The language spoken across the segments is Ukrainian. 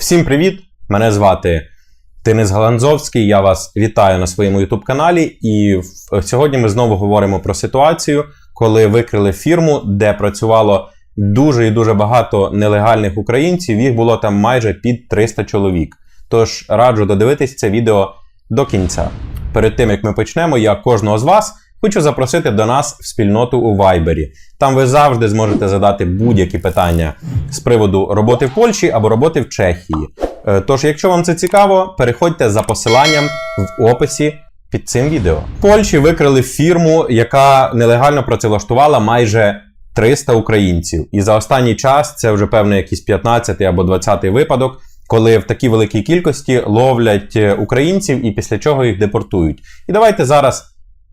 Всім привіт! Мене звати Денис Галанзовський. Я вас вітаю на своєму youtube каналі. І сьогодні ми знову говоримо про ситуацію, коли викрили фірму, де працювало дуже і дуже багато нелегальних українців. Їх було там майже під 300 чоловік. Тож раджу додивитись це відео до кінця. Перед тим як ми почнемо, я кожного з вас хочу запросити до нас в спільноту у Вайбері. Там ви завжди зможете задати будь-які питання з приводу роботи в Польщі або роботи в Чехії. Е, Тож, якщо вам це цікаво, переходьте за посиланням в описі під цим відео. В Польщі викрили фірму, яка нелегально працевлаштувала майже 300 українців. І за останній час це вже певно якийсь 15 або 20 випадок, коли в такій великій кількості ловлять е, українців і після чого їх депортують. І давайте зараз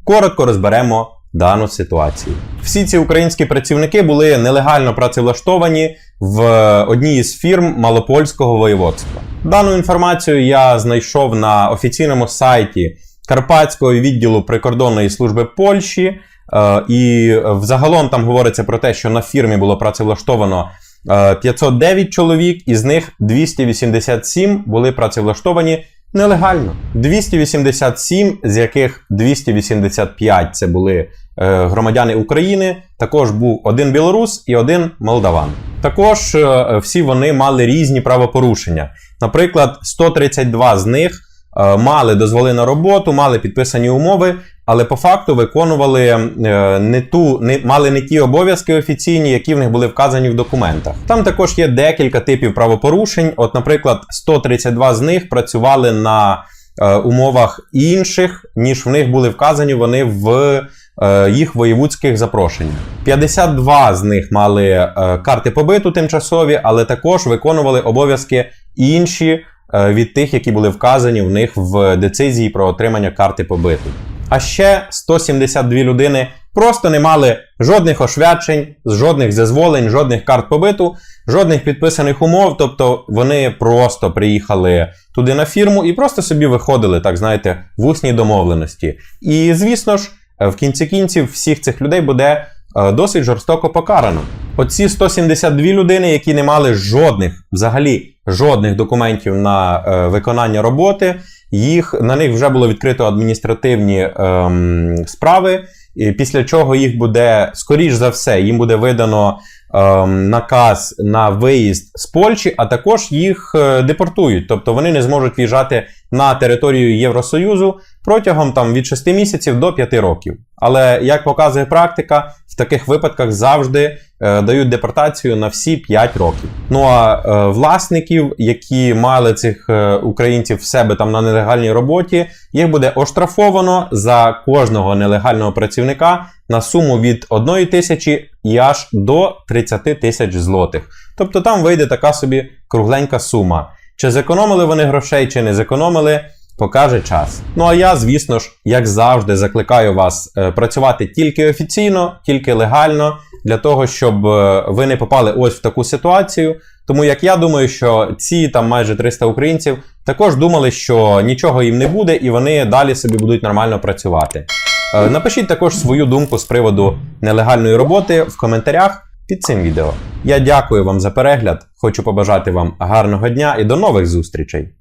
коротко розберемо дану ситуацію. Всі ці українські працівники були нелегально працевлаштовані в одній із фірм Малопольського воєводства. Дану інформацію я знайшов на офіційному сайті Карпатського відділу прикордонної служби Польщі. Е, І взагалом там говориться про те, що на фірмі було працевлаштовано е, 509 чоловік, із них 287 були працевлаштовані нелегально. 287, з яких 285 це були е, громадяни України. Також був один білорус і один молдаван. Також е, всі вони мали різні правопорушення. Наприклад, 132 з них е, мали дозволи на роботу, мали підписані умови, але по факту виконували е, не ту, не мали не ті обов'язки офіційні, які в них були вказані в документах. Там також є декілька типів правопорушень. От, наприклад, 132 з них працювали на е, умовах інших, ніж в них були вказані вони в е, їх воєвудських запрошеннях. 52 з них мали карти побиту тимчасові, але також виконували обов'язки інші від тих, які були вказані в них в децизії про отримання карти побиту. А ще 172 людини просто не мали жодних ошвячень, жодних зазволень, жодних карт побиту, жодних підписаних умов. Тобто вони просто приїхали туди на фірму і просто собі виходили, так знаєте, в усній домовленості. І звісно ж, в кінці кінців всіх цих людей буде е, досить жорстоко покарано. Оці 172 людини, які не мали жодних, взагалі жодних документів на е, виконання роботи, їх на них вже було відкрито адміністративні ем, справи. Після чого їх буде, скоріш за все, їм буде видано ем, наказ на виїзд з Польщі, а також їх е, депортують. Тобто вони не зможуть в'їжджати на територію Євросоюзу протягом там, від 6 місяців до 5 років. Але як показує практика, таких випадках завжди е, дають депортацію на всі 5 років. Ну а е, власників, які мали цих е, українців в себе там на нелегальній роботі, їх буде оштрафовано за кожного нелегального працівника на суму від 1 тисячі і аж до 30 тисяч злотих. Тобто там вийде така собі кругленька сума. Чи зекономили вони грошей, чи не зекономили, покаже час. Ну а я, звісно ж, як завжди, закликаю вас е, працювати тільки офіційно, тільки легально, для того, щоб е, ви не попали ось в таку ситуацію. Тому як я думаю, що ці там майже 300 українців також думали, що нічого їм не буде, і вони далі собі будуть нормально працювати. Е, Напишіть також свою думку з приводу нелегальної роботи в коментарях під цим відео. Я дякую вам за перегляд, хочу побажати вам гарного дня і до нових зустрічей!